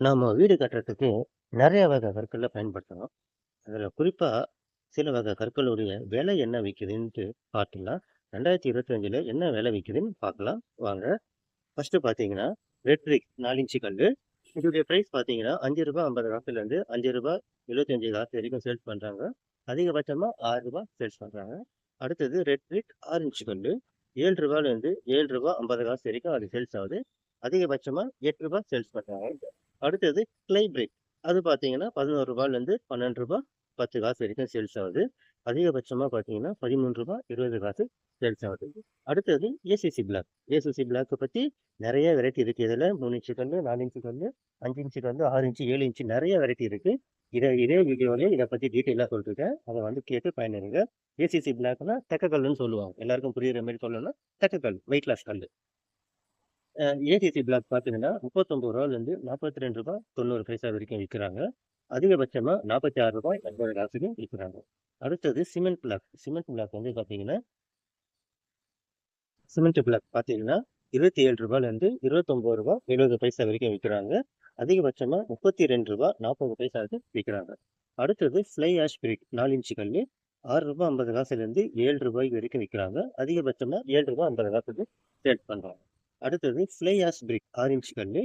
நாம் வீடு கட்டுறதுக்கு நிறைய வகை கற்களை பயன்படுத்தலாம் அதில் குறிப்பாக சில வகை கற்களுடைய விலை என்ன விற்குதுன்ட்டு பார்த்துக்கலாம் ரெண்டாயிரத்தி இருபத்தஞ்சில் என்ன விலை விற்குதுன்னு பார்க்கலாம் வாங்க. ஃபஸ்ட்டு பார்த்தீங்கன்னா, ரெட் பிரிக் 4 இன்ச்சு கல் இதோடைய ப்ரைஸ் பார்த்தீங்கன்னா, ரூ. 5.50 காசுலேருந்து ரூ. 5.75 காசு வரைக்கும் சேல்ஸ் பண்ணுறாங்க அதிகபட்சமாக ஆறு 6 சேல்ஸ் பண்ணுறாங்க அடுத்தது ரெட் ஆறு 6 கல் ஏழு ரூ. 7லேருந்து ரூ. 7.50 காசு வரைக்கும் அது சேல்ஸ் ஆகுது. அதிகபட்சமாக எட்டு ரூபா சேல்ஸ் பண்ணுறாங்க அடுத்தது கிளை அது பார்த்தீங்கன்னா, ரூ. 11லேருந்து ரூ. 12 10 காசு வரைக்கும் சேல்ஸ் ஆகுது. அதிகபட்சமாக பார்த்தீங்கன்னா, பதிமூன்று ரூபா இருபது காசு சேல்ஸ் ஆகுது. அடுத்தது ஏசிசி பிளாக். ஏசிசி பிளாக்கை பற்றி நிறைய வெரைட்டி இருக்குது இதில் மூணு இன்ச்சு கல்லு, 4 இன்ச்சு கல் அஞ்சு இன்ச்சு கல் ஆறு இன்ச்சு, ஏழு இன்ச்சு நிறைய வெரைட்டி இருக்குது இதை இதே வீடியோலயே இதை பற்றி டீட்டெயிலாக சொல்லிருக்கேன். அதை வந்து கேட்டு பயனடைங்க. ஏசிசி பிளாக்னா தெக்க கல்லுன்னு சொல்லுவாங்க. எல்லாருக்கும் புரியுற மாதிரி சொல்லணும்னா, தெக்க கல், ஏடிசி பிளாக் பார்த்தீங்கன்னா முப்பத்தொம்பது ரூபாயிலேருந்து நாற்பத்தி ரெண்டு ரூபாய் தொண்ணூறு பைசா வரைக்கும் விற்கிறாங்க. அதிகபட்சமாக நாற்பத்தி ஆறு ரூபாய் எண்பது காசுக்கும் விற்கிறாங்க. அடுத்தது சிமெண்ட் பிளாக் சிமெண்ட் பிளாக் வந்து பார்த்தீங்கன்னா சிமெண்ட் பிளாக் பார்த்தீங்கன்னா இருபத்தி ஏழு ரூபாயிலேருந்து இருபத்தொம்பது ரூபா எழுபது பைசா வரைக்கும் விற்கிறாங்க. அதிகபட்சமாக முப்பத்தி ரெண்டு ரூபா நாற்பது பைசாவுக்கு விற்கிறாங்க. அடுத்தது ஃப்ளை ஆஷ் பிரிக் நாலு இன்ச்சு கல். ஆறு ரூபா ஐம்பது காசுலேருந்து ஏழு ரூபாய்க்கு வரைக்கும் விற்கிறாங்க. அதிகபட்சமாக ஏழு ரூபா ஐம்பது காசுக்கு சேல் பண்ணுறாங்க அடுத்தது ஃப்ளேயாஸ் பிரிக் 6 இன்ச்சு கல்லு.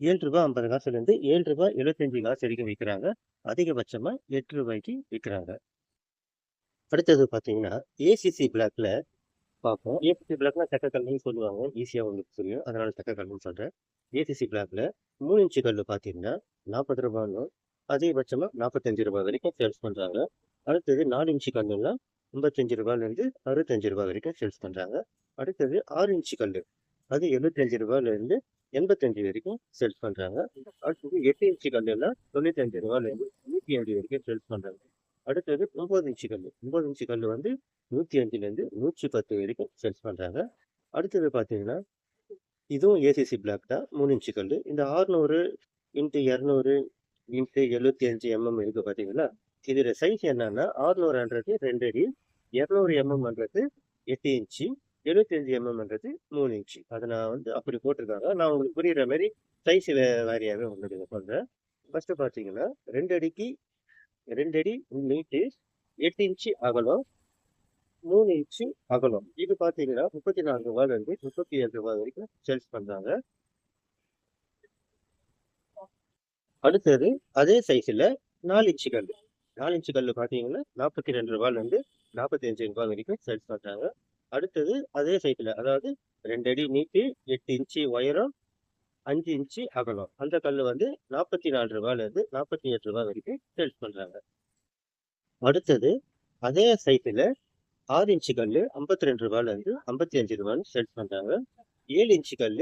ரூ. 7.50 காசுலேருந்து ரூ. 7.75 காசு வரைக்கும் விற்கிறாங்க அதிகபட்சமாக எட்டு ரூபாய்க்கு விற்கிறாங்க அடுத்தது பார்த்தீங்கன்னா, ஏசிசி பிளாக்ல பார்ப்போம். ஏசிசி பிளாக்னா சக்க கல்லுன்னு சொல்லுவாங்க. ஈஸியாக உங்களுக்கு புரியும். அதனால சக்க கல்லுன்னு சொல்கிறேன் ஏசிசி பிளாக்ல மூணு இன்ச்சு கல் பார்த்தீங்கன்னா, நாற்பது ரூபான்னு அதிகபட்சமாக நாற்பத்தஞ்சு ரூபாய் வரைக்கும் சேல்ஸ் பண்ணுறாங்க அடுத்தது நாலு இன்ச்சு கல்லுன்னா ஐம்பத்தஞ்சு ரூபாயிலேருந்து அறுபத்தஞ்சு ரூபாய் வரைக்கும் சேல்ஸ் பண்ணுறாங்க அடுத்தது ஆறு இன்ச்சு கல் அது எழுபத்தஞ்சு ரூபாயிலேருந்து எண்பத்தஞ்சு வரைக்கும் சேல்ஸ் பண்ணுறாங்க அடுத்தது எட்டு இன்ச்சு கல்லெல்லாம் தொண்ணூத்தஞ்சு ரூபாயிலேருந்து நூற்றி அஞ்சு வரைக்கும் செல் பண்ணுறாங்க அடுத்தது ஒம்பது இன்ச்சு கல் ஒம்பது இன்ச்சு கல் வந்து நூற்றி அஞ்சுலேருந்து நூற்றி பத்து வரைக்கும் சேல்ஸ் பண்ணுறாங்க அடுத்தது பார்த்தீங்கன்னா இதுவும் ஏசிசி பிளாக் தான். மூணு இன்ச்சு கல் இந்த ஆறுநூறு இன்ட்டு இரநூறு இன்ட்டு எழுபத்தி அஞ்சு எம்எம் இருக்குது பார்த்தீங்களா? இதில் சைஸ் என்னன்னா ஆறுநூறுன்றது ரெண்டு அடி இரநூறு எம்எம்ன்றது எட்டு இன்ச்சு 75 எம்எம்ன்றது மூணு இன்ச்சு. அதை நான் வந்து அப்படி போட்டிருக்காங்க. நான் உங்களுக்கு புரிகிற மாதிரி சைஸ் வேறையாகவே உங்களுக்கு இதை சொல்றேன். ஃபஸ்ட்டு பார்த்தீங்கன்னா, ரெண்டு அடிக்கு ரெண்டு அடி நீட்டு, எட்டு இன்ச்சு அகலம், மூணு இன்ச்சு அகலம். இது பார்த்தீங்கன்னா, முப்பத்தி நாலு ரூபாயிலிருந்து முப்பத்தி ஏழு ரூபாய் வரைக்கும் சேல்ஸ் பண்ணுறாங்க அடுத்தது அதே சைஸில் நாலு இன்ச்சு கல் நாலு இன்ச்சு கல்லு பார்த்தீங்கன்னா, ரூ. 42லேருந்து ரூ. 45 வரைக்கும் சேல்ஸ் பண்ணுறாங்க அடுத்தது அதே சைட்டில் அதாவது ரெண்டு அடி நீட்டி எட்டு இன்ச்சு உயரம் அஞ்சு இன்ச்சு அகலம். அந்த கல் வந்து நாற்பத்தி நாலு ரூபாயிலேருந்து நாற்பத்தி எட்டு ரூபாய் வரைக்கும் சேல்ஸ் பண்ணுறாங்க அடுத்தது அதே சைட்டில் ஆறு இன்ச்சு கல் ஐம்பத்தி ரெண்டு ரூபாயிலேருந்து ஐம்பத்தி அஞ்சு ரூபாய்னு சேல்ஸ் பண்ணுறாங்க ஏழு இன்ச்சு கல்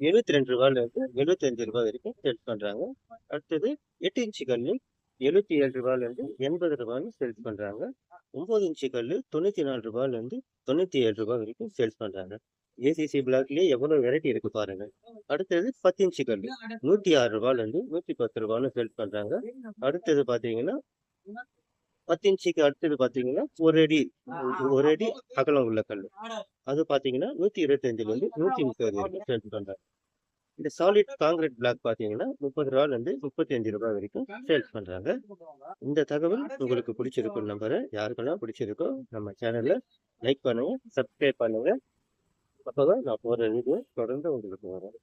எழுபத்தி ரெண்டு ரூபாயிலேருந்து எழுபத்தி அஞ்சு ரூபாய் வரைக்கும் சேல்ஸ் பண்ணுறாங்க அடுத்தது எட்டு இன்ச்சு கல் எழுபத்தி ஏழு ரூபாயிலேருந்து எண்பது ரூபாய்னு சேல்ஸ் பண்ணுறாங்க ஒம்பது இன்ச்சு கல் தொண்ணூற்றி நாலு ரூபாயிலேருந்து தொண்ணூற்றி ஏழு ரூபாய் வரைக்கும் சேல்ஸ் பண்ணுறாங்க ஏசிசி பிளாக்லேயே எவ்வளோ வெரைட்டி இருக்கு பாருங்க. அடுத்தது 10 இன்ச்சு கல் நூற்றி ஆறு ரூபாயிலேருந்து நூற்றி பத்து ரூபான்னு சேல்ஸ் பண்ணுறாங்க அடுத்தது பார்த்தீங்கன்னா 10 இன்ச்சுக்கு அடுத்தது பார்த்தீங்கன்னா, ஒரு அடி ஒரு அடி அகலம் உள்ள கல். அது பார்த்தீங்கன்னா, நூற்றி இருபத்தஞ்சிலேருந்து நூற்றி முப்பது வரைக்கும் சேல்ஸ் பண்ணுறாங்க இந்த சாலிட் காங்கிரீட் பிளாக் பார்த்தீங்கன்னா, ரூ. 30லேருந்து ரூ. 35 வரைக்கும் சேல்ஸ் பண்ணுறாங்க இந்த தகவல் உங்களுக்கு பிடிச்சிருக்கும் நம்பரை யாருக்கெல்லாம் பிடிச்சிருக்கோ நம்ம சேனலில் லைக் பண்ணுங்கள் சப்ஸ்கிரைப் பண்ணுங்கள் அப்போ தான் நான் போகிற வீடியோ தொடர்ந்து உங்களுக்கு வரும்.